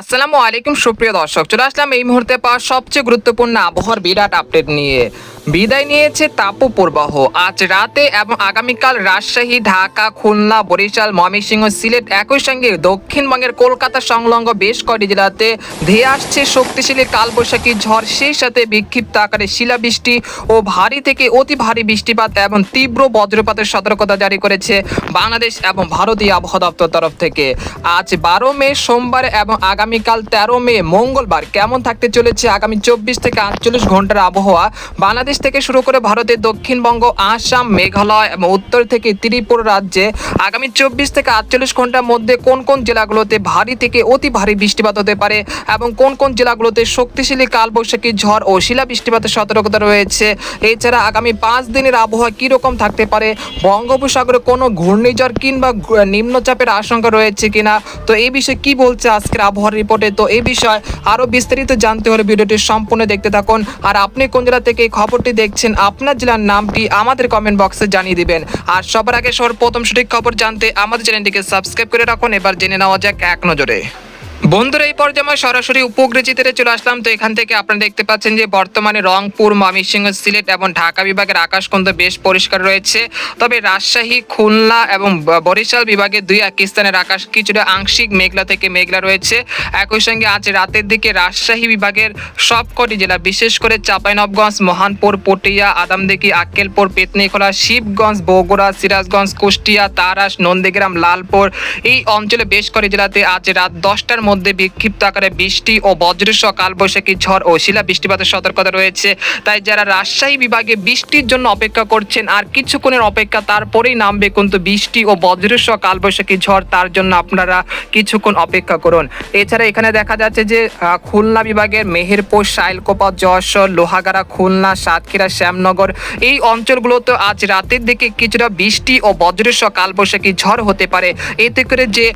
আসসালামু আলাইকুম সুপ্রিয় দর্শক, চলে আসলাম এই মুহূর্তে পাওয়া সবচেয়ে গুরুত্বপূর্ণ আবহাওয়ার বিরাট আপডেট নিয়ে। বিদায় নিয়েছে তাপু প্রবাহ। আজ রাতে এবং আগামীকাল রাজশাহী, ঢাকা, খুলনা, বরিশাল, ময়মনসিংহ, সিলেট একই সঙ্গে দক্ষিণবঙ্গের কলকাতা সংলগ্ন বেশ কয়টি জেলাতে ধেয়ে আসছে শক্তিশালী কালবৈশাখী ঝড়। সেই সাথে বিক্ষিপ্ত আকারে শিলাবৃষ্টি ও ভারী থেকে অতি ভারী বৃষ্টিপাত এবং তীব্র বজ্রপাতের সতর্কতা জারি করেছে বাংলাদেশ এবং ভারতীয় আবহাওয়া দপ্তর তরফ থেকে। আজ বারো মে, সোমবার এবং আগামীকাল তেরো মে, মঙ্গলবার কেমন থাকতে চলেছে আগামী চব্বিশ থেকে আটচল্লিশ ঘণ্টার আবহাওয়া? বাংলাদেশ থেকে শুরু করে ভারতের দক্ষিণবঙ্গ, আসাম, মেঘালয় এবং উত্তর থেকে ত্রিপুরা রাজ্যে আগামী চব্বিশ থেকে আটচল্লিশ ঘণ্টার মধ্যে কোন কোন জেলাগুলোতে ভারী থেকে অতি ভারী বৃষ্টিপাত হতে পারে এবং কোন কোন জেলাগুলোতে শক্তিশালী কালবৈশাখী ঝড় ও শিলা বৃষ্টিপাতের সতর্কতা রয়েছে? এছাড়া আগামী পাঁচ দিনের আবহাওয়া কীরকম থাকতে পারে? বঙ্গোপসাগরে কোনো ঘূর্ণিঝড় কিংবা নিম্নচাপের আশঙ্কা রয়েছে কিনা? তো এই বিষয়ে কি বলছে আজকের আবহাওয়ার রিপোর্টে? তো এই বিষয়ে আরও বিস্তারিত জানতে হলে ভিডিওটি সম্পূর্ণ দেখতে থাকুন। আর আপনি কোন জেলা থেকে এই খবরটি দেখছেন আপনার জেলার নামটি আমাদের কমেন্ট বক্সে জানিয়ে দিবেন। আর সবার আগে সবার প্রথম সঠিক খবর জানতে আমাদের চ্যানেলটিকে সাবস্ক্রাইব করে রাখুন। এবার জেনে নেওয়া যাক এক নজরে। বন্ধুরা, এই পর্যায়ে আমরা সরাসরি উপগ্রচিতে চলে আসলাম। তো এখান থেকে আপনারা দেখতে পাচ্ছেন যে বর্তমানে রংপুর, ময়মনসিংহ, সিলেট এবং ঢাকা বিভাগের আকাশ কিন্তু বেশ পরিষ্কার রয়েছে। তবে রাজশাহী, খুলনা এবং বরিশাল বিভাগের দুই এক স্থানের আকাশ কিছুটা আংশিক মেঘলা থেকে মেঘলা রয়েছে। একই সঙ্গে আজ রাতের দিকে রাজশাহী বিভাগের সবকটি জেলা, বিশেষ করে চাঁপাইনবগঞ্জ, মহানপুর, পটিয়া আদামদিঘি আক্কেলপুর, পেতনিখোলা, শিবগঞ্জ, বগুড়া, সিরাজগঞ্জ, কুষ্টিয়া, তারাস, নন্দীগ্রাম, লালপুর এই অঞ্চলে বেশ কটি জেলাতে আজ রাত দশটার মধ্যে বিক্ষিপ্ত আকারে বৃষ্টি ও বজ্রসহ কালবৈশাখী ঝড় ও শিলা বৃষ্টিপাতের সতর্কতা রয়েছে। তাই যারা রাজশাহী বিভাগে বৃষ্টির জন্য অপেক্ষা করছেন আর কিছুক্ষণের অপেক্ষা তারপরেই নামবে কিন্তু বৃষ্টি ও বজ্রসহ কালবৈশাখী ঝড়, তার জন্য আপনারা কিছুক্ষণ অপেক্ষা করুন। এছাড়া এখানে দেখা যাচ্ছে যে খুলনা বিভাগের মেহেরপুর, শাইলকোপা, যশোর, লোহাগাড়া, খুলনা, সাতক্ষীরা, শ্যামনগর এই অঞ্চলগুলোতে আজ রাতের দিকে কিছুটা বৃষ্টি ও বজ্রসহ কালবৈশাখী ঝড় হতে পারে। এতে করে যে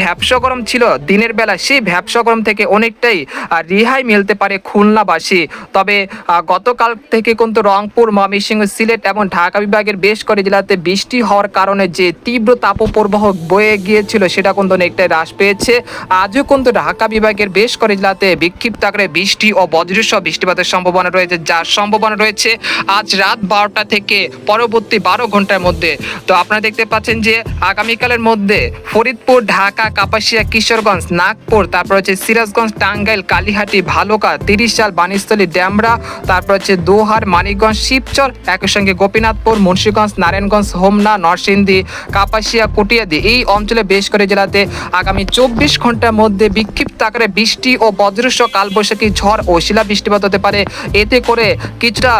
ভ্যাবসা গরম ছিল, দিনের বেলা সেই ভ্যাবসাকরম থেকে অনেকটাই রেহাই মিলতে পারে খুলনাবাসী। তবে গতকাল থেকে কিন্তু রংপুর, ময়মনসিংহ, সিলেট এবং ঢাকা বিভাগের বেশ কয়েক জেলাতে বৃষ্টি হওয়ার কারণে যে তীব্র তাপপ্রবাহ বয়ে গিয়েছিল সেটা কিন্তু অনেকটাই হ্রাস পেয়েছে। আজও কিন্তু ঢাকা বিভাগের বেশ কয়েক জেলাতে বিক্ষিপ্ত আকারে বৃষ্টি ও বজ্রসহ বৃষ্টিপাতের সম্ভাবনা রয়েছে, যার সম্ভাবনা রয়েছে আজ রাত বারোটা থেকে পরবর্তী বারো ঘণ্টার মধ্যে। তো আপনারা দেখতে পাচ্ছেন যে আগামীকালের মধ্যে ফরিদপুর, ঢাকা, কাপাসিয়া, কিশোরগঞ্জ, নাগপুর তারপর হচ্ছে সিরাজগঞ্জ, টাঙ্গাইল, কালীহাটি, ভালুকা তিরিশ সাল বানিস্থলী ড্যামরা, তারপর হচ্ছে দোহার, মানিকগঞ্জ, শিবচর, একই সঙ্গে গোপীনাথপুর, মুন্সীগঞ্জ, নারায়ণগঞ্জ, হোমনা, নরসিংদী, কাপাসিয়া, কুটিয়াদি। এই অঞ্চলে বেশ করে জেলাতে আগামী চব্বিশ ঘণ্টার মধ্যে বিক্ষিপ্ত আকারে বৃষ্টি ও বজ্রসহ কালবৈশাখী ঝড় ও শিলা বৃষ্টিপাত হতে পারে। এতে করে কিছুটা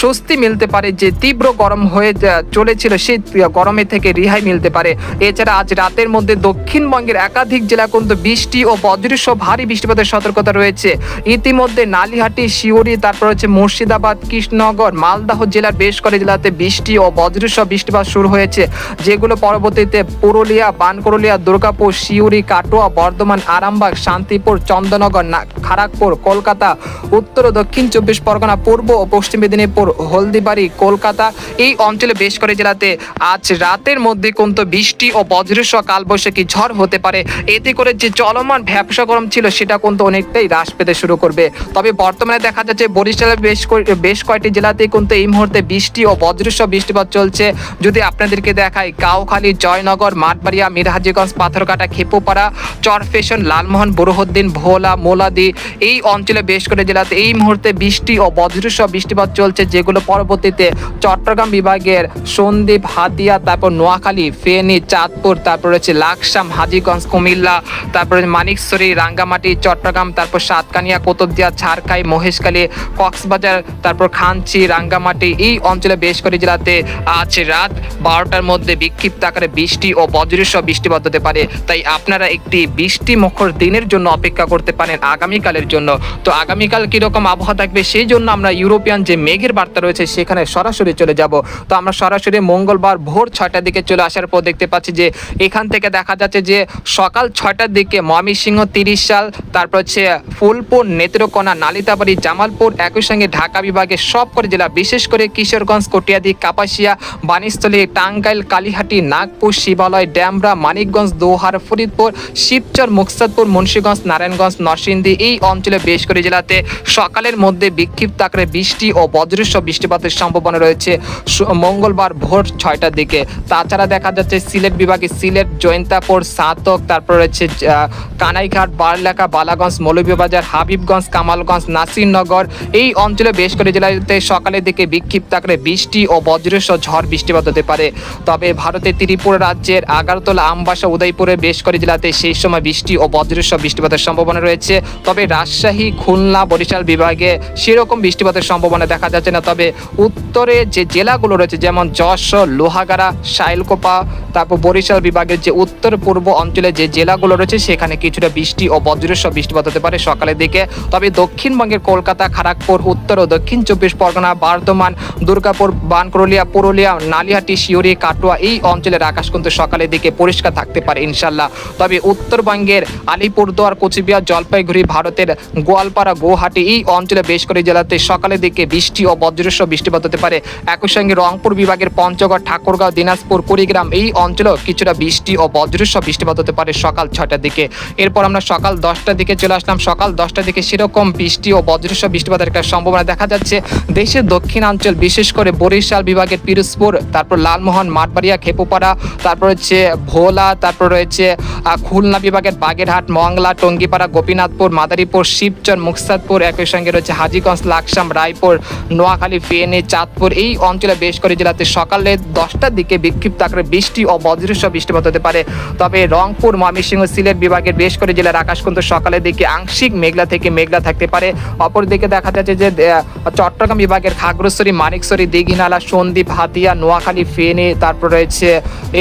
স্বস্তি মিলতে পারে যে তীব্র গরম হয়ে চলেছিল সেই গরমে থেকে রেহাই মিলতে পারে। এছাড়া আজ রাতের মধ্যে দক্ষিণবঙ্গের একাধিক জেলা কিন্তু বৃষ্টি ও বজ্রসহ ভারী বৃষ্টিপাতের সতর্কতা রয়েছে। ইতিমধ্যে নালিহাটি শিউরি তারপর হচ্ছে মুর্শিদাবাদ, কৃষ্ণনগর, মালদাহ জেলার বেশ কয়েক জেলাতে বৃষ্টি ও বজ্রসহ বৃষ্টিপাত শুরু হয়েছে, যেগুলো পরবর্তীতে পুরুলিয়া বানকরুলিয়া দুর্গাপুর শিউরি কাটোয়া, বর্ধমান, আরামবাগ, শান্তিপুর চন্দ্রনগর না- খড়গপুর কলকাতা, উত্তর ও দক্ষিণ চব্বিশ পরগনা, পূর্ব ও পশ্চিম মেদিনীপুর, হলদিবাড়ি, কলকাতা এই অঞ্চলে বেশ করে জেলাতে আজ রাতের মধ্যে কিন্তু বৃষ্টি ও বজ্রসহ কালবৈশাখী ঝড় হতে পারে। এতে করে যে চলমান ভ্যাবসা গরম ছিল, সেটা কিন্তু অনেকটাই হ্রাস পেতে শুরু করবে। তবে বর্তমানে দেখা যাচ্ছে, বরিশালের বেশ বেশ কয়েকটি জেলাতে কিন্তু এই মুহূর্তে বৃষ্টি ও বজ্রসহ বৃষ্টিপাত চলছে। যদি আপনাদেরকে দেখাই, গাওখালী, জয়নগর, মাঠবাড়িয়া, মিরহাজিগঞ্জ পাথরকাটা খেপুপাড়া, চরফেশন, লালমোহন বুরুহদ্দিন ভোলা, মোলাদি, এই অঞ্চলে বেশ করে জেলাতে এই মুহূর্তে বৃষ্টি ও বজ্রসহ বৃষ্টিপাত চলছে, যেগুলো পরবর্তীতে চট্টগ্রাম বিভাগের সন্দ্বীপ, হাতিয়া, তারপর নোয়াখালী, ফেনী, চাঁদপুর, তারপর হচ্ছে লাকসাম, হাজিগঞ্জ, কুমিল্লা, তারপরে মানিকছড়ি রাঙ্গামাটি, চট্টগ্রাম, তারপর সাতকানিয়া, কোতবদিয়া, ঝাড়খাই, মহেশখালী, কক্সবাজার, তারপর খানচি, রাঙ্গামাটি এই অঞ্চলে বেশ করে জেলাতে আজ রাত বারোটার মধ্যে বিক্ষিপ্ত আকারে বৃষ্টি ও বজ্রসহ বৃষ্টিপাত হতে পারে। তাই আপনারা একটি বৃষ্টি মুখর দিনের জন্য অপেক্ষা করতে পারেন আগামীকালের জন্য। তো আগামীকাল কীরকম আবহাওয়া থাকবে সেই জন্য আমরা ইউরোপিয়ান যে মেঘের বার্তা রয়েছে সেখানে সরাসরি চলে যাব। তো আমরা সরাসরি মঙ্গলবার ভোর ছয়টার দিকে চলে আসার পর দেখতে পাচ্ছি যে এখান থেকে দেখা যাচ্ছে যে সকাল ছয়টার দিকে ময়মনসিংহ ময়মনসিংহ তিরিশ সাল, তারপর হচ্ছে ফুলপুর, নেত্রকোনা, নালিতাবাড়ি, জামালপুর, একই সঙ্গে ঢাকা বিভাগের সবকটি জেলা, বিশেষ করে কিশোরগঞ্জ, কটিয়াদি, কাপাসিয়া বানিস্থলী টাঙ্গাইল, কালীহাটি, নাগপুর, শিবালয়, ড্যামরা, মানিকগঞ্জ, দোহার, ফরিদপুর, শিবচর, মুকসাদপুর, মুন্সীগঞ্জ, নারায়ণগঞ্জ, নরসিংদী, এই অঞ্চলে বেশ করে জেলাতে সকালের মধ্যে বিক্ষিপ্ত আকারে বৃষ্টি ও বজ্রসহ বৃষ্টিপাতের সম্ভাবনা রয়েছে। মঙ্গলবার ভোর ছয়টার দিকে। তাছাড়া দেখা যাচ্ছে সিলেট বিভাগে সিলেট, জৈন্তাপুর, সাতক, তারপর রয়েছে কানাইঘাট বারলেখা বালাগঞ্জ, মৌলভীবাজার, হাবিবগঞ্জ, কামালগঞ্জ, নাসিরনগর। এই অঞ্চলে বেশ করে জেলাতে সকালের দিকে বিক্ষিপ্ত আকারে বৃষ্টি ও বজ্রসহ ঝড় বৃষ্টিপাত হতে পারে। তবে ভারতের ত্রিপুরা রাজ্যের আগারতলা, আমবাসা, উদয়পুরে বেশ করে জেলাতে সেই সময় বৃষ্টি ও বজ্রসহ বৃষ্টিপাতের সম্ভাবনা রয়েছে। তবে রাজশাহী, খুলনা, বরিশাল বিভাগে সেরকম বৃষ্টিপাতের সম্ভাবনা দেখা যাচ্ছে না। তবে উত্তরে যে জেলাগুলো রয়েছে, যেমন যশোর, লোহাগাড়া, শাইলকোপা, তারপর বরিশাল বিভাগের যে উত্তর পূর্ব অঞ্চলে যে জেলাগুলো রয়েছে, সেখানে কিছুটা বৃষ্টি ও বজ্রসহ বৃষ্টিপাত হতে পারে সকালের দিকে। তবে দক্ষিণবঙ্গের কলকাতা খড়গপুর উত্তর ও দক্ষিণ চব্বিশ পরগনা, বর্ধমান, দুর্গাপুর বানকরলিয়া পুরুলিয়া, নালিহাটি শিউরি কাটোয়া এই অঞ্চলের আকাশ কিন্তু সকালের দিকে পরিষ্কার থাকতে পারে ইনশাল্লাহ। তবে উত্তরবঙ্গের আলিপুরদুয়ার, কোচবিহার, জলপাইগুড়ি, ভারতের গোয়ালপাড়া গুয়াহাটি এই অঞ্চলে বেশ করে জেলাতে সকালের দিকে বৃষ্টি ও বজ্রসহ বৃষ্টিপাত হতে পারে। একই সঙ্গে রংপুর বিভাগের পঞ্চগড়, ঠাকুরগাঁও, দিনাজপুর, কুড়িগ্রাম এই অঞ্চলেও কিছুটা বৃষ্টি ও বজ্রসহ বৃষ্টিপাত হতে পারে সকাল ছটার দিকে। এরপর আমরা সকাল দশটার দিকে চলে আসলাম। সকাল দশটার দিকে সেরকম বৃষ্টি ও বজ্রসহ বৃষ্টিপাতের একটা সম্ভাবনা দেখা যাচ্ছে। দেশের দক্ষিণাঞ্চল, বিশেষ করে বরিশাল বিভাগের পিরোজপুর, তারপর লালমোহন, মাঠবাড়িয়া, খেপুপাড়া, তারপর হচ্ছে ভোলা, তারপর রয়েছে খুলনা বিভাগের বাগেরহাট, মংলা, টঙ্গিপাড়া, গোপীনাথপুর, মাদারীপুর, শিবচর, মুকসাদপুর, একই সঙ্গে রয়েছে হাজিগঞ্জ, লাকসাম, রায়পুর, নোয়াখালী ফেনী চাঁদপুর। এই অঞ্চলে বেশ করে জেলাতে সকালে দশটার দিকে বিক্ষিপ্ত আকারে বৃষ্টি ও বজ্রসহ বৃষ্টিপাত হতে পারে। তবে রংপুর, ময়মনসিংহ, সিলেট বিভাগের বেশ করে জেলার আকাশ কিন্তু সকালের দিকে আংশিক মেঘলা থেকে মেঘলা থাকতে পারে। অপরদিকে দেখা যাচ্ছে যে চট্টগ্রাম বিভাগের খাগড়াছড়ি মানিকছড়ি দিঘিনালা সন্দ্বীপ হাতিয়া নোয়াখালী ফেনী তারপর রয়েছে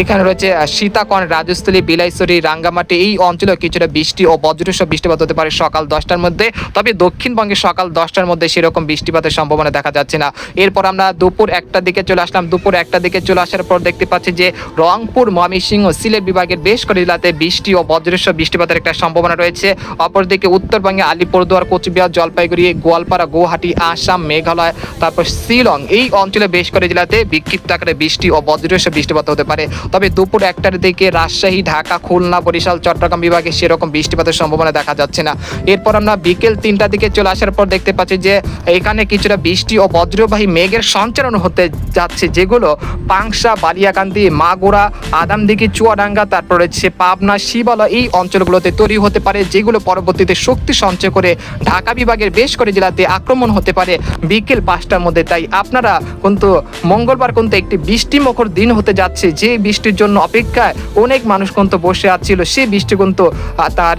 এখানে রয়েছে আহ, সীতাকণ রাজস্থলী বিলাইছড়ি রাঙ্গামাটি। এই অঞ্চলে কিছুটা বৃষ্টি ও বজ্রসহ বৃষ্টিপাত হতে পারে সকাল দশটার মধ্যে। তবে দক্ষিণবঙ্গে সকাল দশটার মধ্যে সেরকম বৃষ্টিপাতের সম্ভাবনা দেখা যাচ্ছে না। এরপর আমরা দুপুর একটার দিকে চলে আসলাম। দুপুর একটার দিকে চলে আসার পর দেখতে পাচ্ছি যে রংপুর ময়মনসিংহ সিলেট বিভাগের বেশ করে জেলাতে বৃষ্টি ও বজ্রসহ বৃষ্টিপাতের একটা সম্ভাবনা রয়েছে। অপরদিকে উত্তরবঙ্গে আলিপুরদুয়ার কোচবিহার, জলপাইগুড়ি, গোয়ালপাড়া, গুয়াহাটি, আসাম, মেঘালয়, তারপর শিলং এই অঞ্চলে বেশ করে জেলাতে বিক্ষিপ্ত আকারে বৃষ্টি ও বজ্রসহ বৃষ্টিপাত হতে পারে। তবে দুপুর একটার দিকে রাজশাহী, ঢাকা, খুলনা, বরিশাল, চট্টগ্রাম বিভাগে সেরকম বৃষ্টিপাতের সম্ভাবনা দেখা যাচ্ছে না। এরপর আমরা বিকেল তিনটার দিকে চলে আসার পর দেখতে পাচ্ছি যে এখানে কিছুটা বৃষ্টি ও বজ্রবাহী মেঘের সঞ্চারণ হতে যাচ্ছে, যেগুলো পাংশা, বালিয়াকান্দি, মাগুরা, আদামদিঘি, চুয়াডাঙ্গা, তারপর রয়েছে পাবনা, শিবালয় এই অঞ্চলগুলোতে তৈরি হতে পারে, যেগুলো পরবর্তীতে শক্তি সঞ্চয় করে ঢাকা বিভাগের বেশ করে জেলাতে আক্রমণ হতে পারে বিকেল পাঁচটার মধ্যে। তাই আপনারা কিন্তু মঙ্গলবার কিন্তু একটি বৃষ্টিমুখর দিন হতে যাচ্ছে। যে বৃষ্টির জন্য অপেক্ষায় অনেক মানুষ কিন্তু বসে আছিল সেই বৃষ্টি কিন্তু তার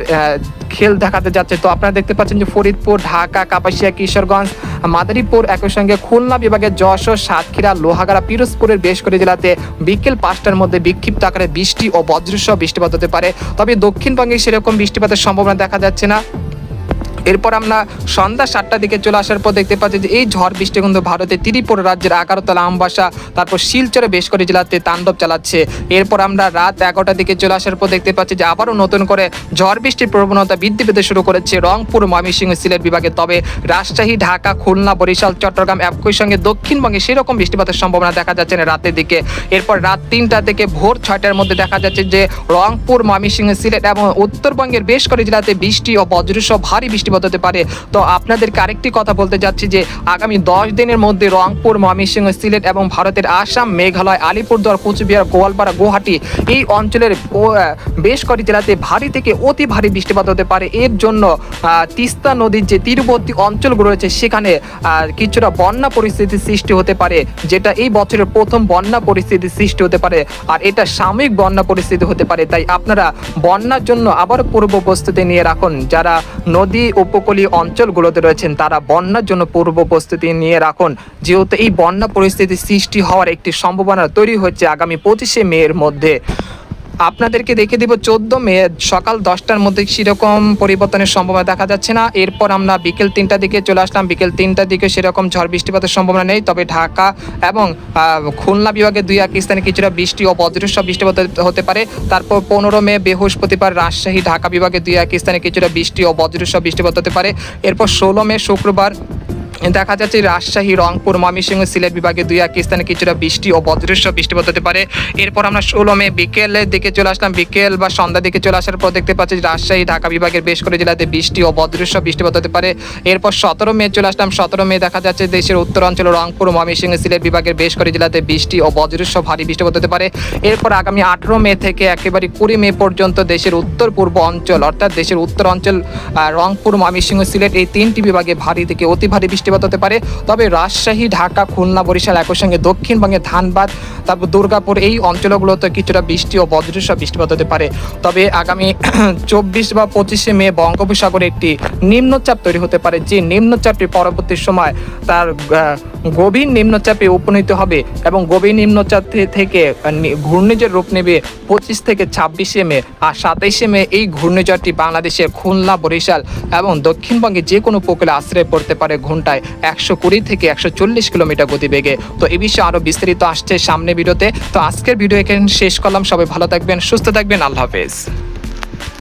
খেল দেখাতে যাচ্ছে। তো আপনারা দেখতে পাচ্ছেন যে ফরিদপুর, ঢাকা, কাপাসিয়া, কিশোরগঞ্জ, মাদারীপুর একই সঙ্গে খুলনা বিভাগে যশোর, সাতক্ষীরা, লোহাগাড়া, পিরোজপুরের বেশ করে জেলাতে বিকেল পাঁচটার মধ্যে বিক্ষিপ্ত আকারে বৃষ্টি ও বজ্রসহ বৃষ্টিপাত হতে পারে। তবে দক্ষিণবঙ্গে সেরকম বৃষ্টিপাতের সম্ভাবনা দেখা যাচ্ছে না। এরপর আমরা সন্ধ্যা সাতটার দিকে চলে আসার পর দেখতে পাচ্ছি যে এই ঝড় বৃষ্টি কিন্তু ভারতের ত্রিপুরা রাজ্যের আগারতলা, আমবাসা, তারপর শিলচরে বেশ করে জেলাতে তাণ্ডব চালাচ্ছে। এরপর আমরা রাত এগারোটার দিকে চলে আসার পর দেখতে পাচ্ছি যে আবারও নতুন করে ঝড় বৃষ্টির প্রবণতা বৃদ্ধি পেতে শুরু করেছে রংপুর, ময়মনসিংহ সিলেট বিভাগে। তবে রাজশাহী, ঢাকা, খুলনা, বরিশাল, চট্টগ্রাম, একই সঙ্গে দক্ষিণবঙ্গে সেরকম বৃষ্টিপাতের সম্ভাবনা দেখা যাচ্ছে না রাতের দিকে। এরপর রাত তিনটা থেকে ভোর ছয়টার মধ্যে দেখা যাচ্ছে যে রংপুর, ময়মনসিংহ, সিলেট এবং উত্তরবঙ্গের বেশ করে জেলাতে বৃষ্টি ও বজ্রসহ ভারী বৃষ্টিপাত হতে পারে। তো আপনাদেরকে আরেকটি কথা বলতে যাচ্ছি যে, আগামী দশ দিনের মধ্যে রংপুর, ময়মনসিংহ, সিলেট এবং ভারতের আসাম, মেঘালয়, আলিপুরদুয়ার, কুচবিহার, গোয়ালপাড়া, গুয়াহাটি এই অঞ্চলের বেশ কটি জেলাতে ভারী থেকে অতি ভারী বৃষ্টিপাত হতে পারে। এর জন্য তিস্তা নদীর যে তীরবর্তী অঞ্চলগুলো রয়েছে, সেখানে কিছুটা বন্যা পরিস্থিতির সৃষ্টি হতে পারে, যেটা এই বছরের প্রথম বন্যা পরিস্থিতির সৃষ্টি হতে পারে। আর এটা সাময়িক বন্যা পরিস্থিতি হতে পারে। তাই আপনারা বন্যার জন্য আবার পূর্ব প্রস্তুতি নিয়ে রাখুন। যারা নদী উপকূলীয় অঞ্চলগুলোতে রয়েছেন, তারা বন্যার জন্য পূর্ব প্রস্তুতি নিয়ে রাখুন। যেহেতু এই বন্যা পরিস্থিতি সৃষ্টি হওয়ার একটি সম্ভাবনা তৈরি হচ্ছে আগামী পঁচিশে মে এর মধ্যে। আপনাদেরকে দেখে দিব চোদ্দ মে সকাল দশটার মধ্যে সেরকম পরিবর্তনের সম্ভাবনা দেখা যাচ্ছে না। এরপর আমরা বিকেল তিনটার দিকে চলে আসলাম। বিকেল তিনটার দিকে সেরকম ঝড় বৃষ্টিপাতের সম্ভাবনা নেই। তবে ঢাকা এবং খুলনা বিভাগে দুই এক স্থানে কিছুটা বৃষ্টি ও বজ্রসহ বৃষ্টিপাত হতে পারে। তারপর পনেরো মে বৃহস্পতিবার রাজশাহী ঢাকা বিভাগে দুই এক স্থানে কিছুটা বৃষ্টি ও বজ্রসহ বৃষ্টিপাত হতে পারে। এরপর ষোলো মে শুক্রবার দেখা যাচ্ছে রাজশাহী, রংপুর, ময়মনসিংহ, সিলেট বিভাগে দুই এক স্থানে কিছুটা বৃষ্টি ও বজ্রসহ বৃষ্টিপাত হতে পারে। এরপর আমরা ষোলো মে বিকেলের দিকে চলে আসলাম। বিকেল বা সন্ধ্যার দিকে চলে আসার পর দেখতে পাচ্ছি রাজশাহী, ঢাকা বিভাগের বেশ করে জেলাতে বৃষ্টি ও বজ্রসহ বৃষ্টিপাত হতে পারে। এরপর সতেরো মে চলে আসলাম। সতেরো মে দেখা যাচ্ছে দেশের উত্তরাঞ্চল, রংপুর, ময়মনসিংহ, সিলেট বিভাগের বেশ করে জেলাতে বৃষ্টি ও বজ্রসহ ভারী বৃষ্টিপাত হতে পারে। এরপর আগামী আঠেরো মে থেকে একেবারে কুড়ি মে পর্যন্ত দেশের উত্তর পূর্ব অঞ্চল, অর্থাৎ দেশের উত্তর অঞ্চল রংপুর, ময়মনসিংহ, সিলেট এই তিনটি বিভাগে ভারী থেকে অতি ভারী বৃষ্টিপাত হতে পারে। তবে রাজশাহী, ঢাকা, খুলনা, বরিশাল একই সঙ্গে দক্ষিণবঙ্গে ধানবাদ, তারপর দুর্গাপুর এই অঞ্চলগুলোতে কিছুটা বৃষ্টি ও বজ্রসহ বৃষ্টিপাত হতে পারে। তবে আগামী চব্বিশ বা পঁচিশে মে বঙ্গোপসাগরে একটি নিম্নচাপ তৈরি হতে পারে, যে নিম্নচাপটি পরবর্তী সময় তার গভীর নিম্নচাপে উপনীত হবে এবং গভীর নিম্নচাপ থেকে ঘূর্ণিঝড় রূপ নেবে পঁচিশ থেকে ছাব্বিশে মে আর সাতাইশে মে এই ঘূর্ণিঝড়টি বাংলাদেশের খুলনা, বরিশাল এবং দক্ষিণবঙ্গে যে কোনো উপকূলে আশ্রয় পড়তে পারে ঘন্টায়। একশো কুড়ি থেকে একশো চল্লিশ কিলোমিটার গতিবেগে। তো এ বিষয়ে আরও বিস্তারিত আসছে সামনে ভিডিওতে। তো আজকের ভিডিও এখানে শেষ করলাম। সবাই ভালো থাকবেন, সুস্থ থাকবেন। আল্লাহ হাফেজ।